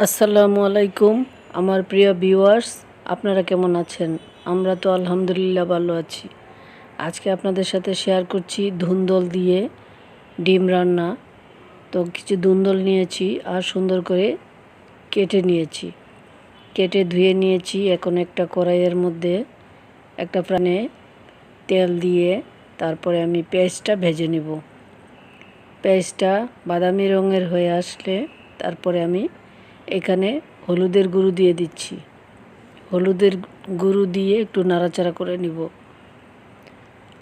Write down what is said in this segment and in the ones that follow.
আসসালামু আলাইকুম, আমার প্রিয় ভিউয়ার্স, আপনারা কেমন আছেন? আমরা তো আলহামদুলিল্লাহ ভালো আছি। আজকে আপনাদের সাথে শেয়ার করছি ধুন্দল দিয়ে ডিম রান্না। তো কিছু ধুন্দল নিয়েছি আর সুন্দর করে কেটে নিয়েছি। কেটে ধুয়ে নিয়েছি এখন একটা কড়াইয়ের মধ্যে, একটা প্রাণে তেল দিয়ে তারপরে আমি পেঁয়াজটা ভেজে নিব। পেঁয়াজটা বাদামি রঙের হয়ে আসলে তারপরে আমি এখানে হলুদের গুঁড়ো দিয়ে দিচ্ছি। হলুদের গুঁড়ো দিয়ে একটু নাড়াচাড়া করে নিব।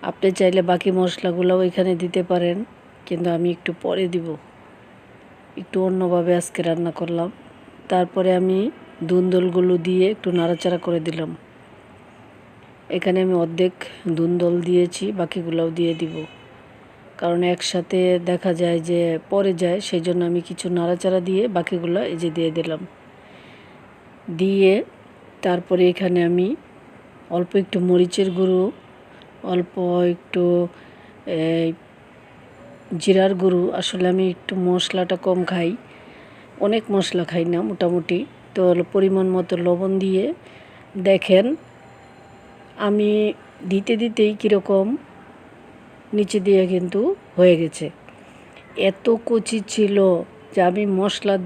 আপনি চাইলে বাকি মশলাগুলোও এখানে দিতে পারেন, কিন্তু আমি একটু পরে দিব। একটু অন্যভাবে আজকে রান্না করলাম। তারপরে আমি দুন্দলগুলো দিয়ে একটু নাড়াচাড়া করে দিলাম। এখানে আমি অর্ধেক দুন্দল দিয়েছি, বাকিগুলোও দিয়ে দিব। কারণ একসাথে দেখা যায় যে পরে যায় সেই জন্য আমি কিছু নাড়াচাড়া দিয়ে বাকিগুলো এই যে দিয়ে দিলাম। দিয়ে তারপরে এখানে আমি অল্প একটু মরিচের গুঁড়ো, অল্প একটু জিরার গুঁড়ো, আসলে আমি একটু মশলাটা কম খাই। অনেক মশলা খাই না মোটামুটি, তো পরিমাণ মতো লবণ দিয়ে দেখেন আমি দিতে দিতেই কীরকম নিচে দিয়ে কিন্তু হয়ে গেছে। এত কচি ছিল যে আমি মশলা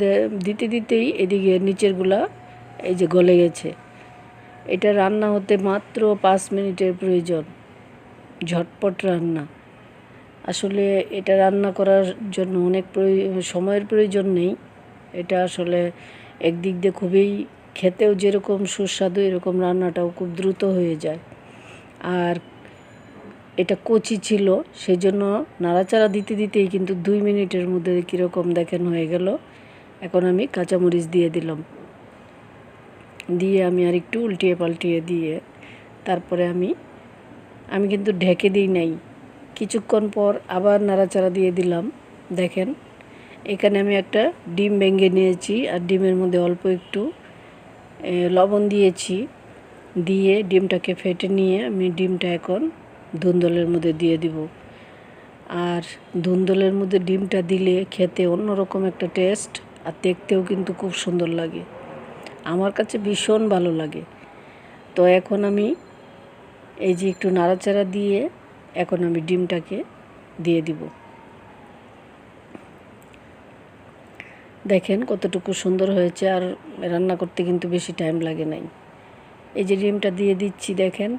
দিতে দিতেই এদিকে নিচেরগুলা এই যে গলে গেছে। এটা রান্না হতে মাত্র পাঁচ মিনিটের প্রয়োজন। ঝটপট রান্না। আসলে এটা রান্না করার জন্য অনেক সময়ের প্রয়োজন নেই। এটা আসলে একদিক দিয়ে খুবই খেতেও যেরকম সুস্বাদু, এরকম রান্নাটাও খুব দ্রুত হয়ে যায়। আর এটা কচি ছিল সেই জন্য নাড়াচাড়া দিতে দিতেই কিন্তু দুই মিনিটের মধ্যে কীরকম দেখেন হয়ে গেল। এখন আমি কাঁচামরিচ দিয়ে দিলাম। দিয়ে আমি আর একটু উল্টিয়ে পাল্টিয়ে দিয়ে তারপরে আমি আমি কিন্তু ঢেকে দিই নাই। কিছুক্ষণ পর আবার নাড়াচাড়া দিয়ে দিলাম। দেখেন, এখানে আমি একটা ডিম ভেঙে নিয়েছি আর ডিমের মধ্যে অল্প একটু লবণ দিয়েছি। দিয়ে ডিমটাকে ফেটে নিয়ে আমি ডিমটা এখন ধুন্দলের মধ্যে দিয়ে দিব। আর ধুন্দলের মধ্যে ডিমটা দিলে খেতে অন্যরকম একটা টেস্ট আর দেখতেও কিন্তু খুব সুন্দর লাগে। আমার কাছে ভীষণ ভালো লাগে। তো এখন আমি এই যে একটু নাড়াচাড়া দিয়ে এখন আমি ডিমটাকে দিয়ে দিব। দেখেন কতটুকু সুন্দর হয়েছে আর রান্না করতে কিন্তু বেশি টাইম লাগে নাই। এই যে ডিমটা দিয়ে দিচ্ছি, দেখেন।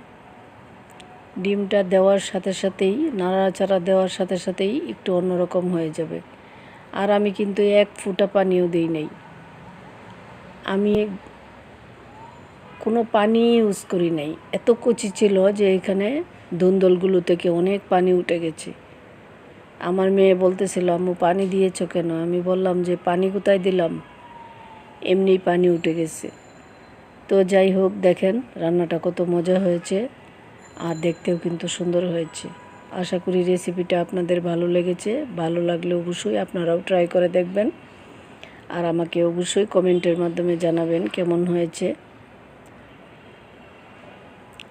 ডিমটা দেওয়ার সাথে সাথেই, নাড়াচাড়া দেওয়ার সাথে সাথেই একটু অন্যরকম হয়ে যাবে। আর আমি কিন্তু এক ফুটা পানিও দিই নাই। আমি কোনো পানি ইউজ করি নাই। এত কচি ছিল যে এখানে দন্দলগুলো থেকে অনেক পানি উঠে গেছে। আমার মেয়ে বলতেছিল, আম্মু, পানি দিয়েছ কেন? আমি বললাম যে, পানি কোথায় দিলাম? এমনি পানি উঠে গেছে। তো যাই হোক, দেখেন, রান্নাটা কত মজা হয়েছে। আর দেখতেও কিন্তু সুন্দর হয়েছে। আশা করি রেসিপিটা আপনাদের ভালো লেগেছে। ভালো লাগলে অবশ্যই আপনারাও ট্রাই করে দেখবেন। আর আমাকে অবশ্যই কমেন্টের মাধ্যমে জানাবেন কেমন হয়েছে।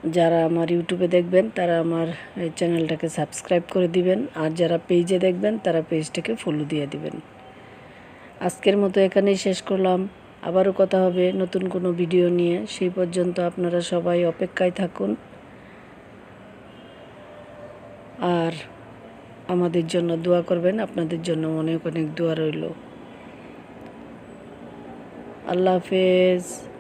যারা আমার ইউটিউবে দেখবেন, তারা আমার চ্যানেলটাকে সাবস্ক্রাইব করে দিবেন। আর যারা পেজে দেখবেন, তারা পেজটাকে ফলো দিয়ে দিবেন। আজকের মতো এখানেই শেষ করলাম। আবারও কথা হবে নতুন কোনো ভিডিও নিয়ে। সেই পর্যন্ত আপনারা সবাই অপেক্ষায় থাকুন। আর আমাদের জন্য দোয়া করবেন আপনাদের জন্য অনেক অনেক দোয়া রইল। আল্লাহ হাফেজ।